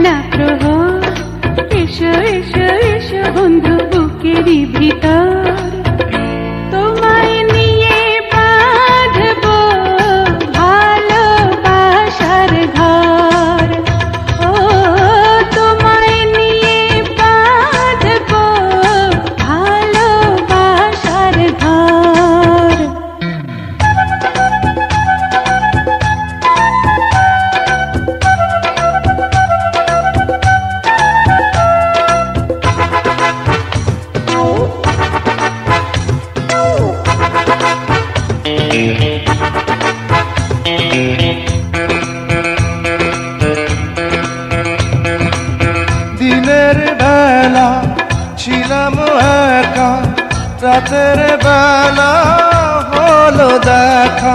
না প্রহর। এসো এসো এসো বন্ধু বুকেরই ভিতর বেলা ছিলাম একা। রাতের বেলা হলো দেখা।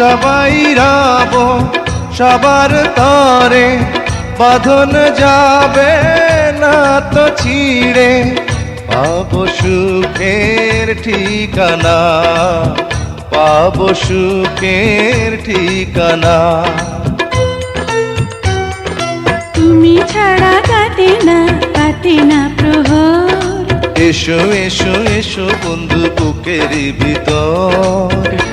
সবাই রব সবার তরে। বাঁধন যাবে না তো ছিঁড়ে পাবো সুখের ঠিকানা। পাবো সুখের ঠিকানা। তুমি ছাড়া কাটে না কাটে না প্রহর। এসো এসো এসো বন্ধু বুকের ভিতর।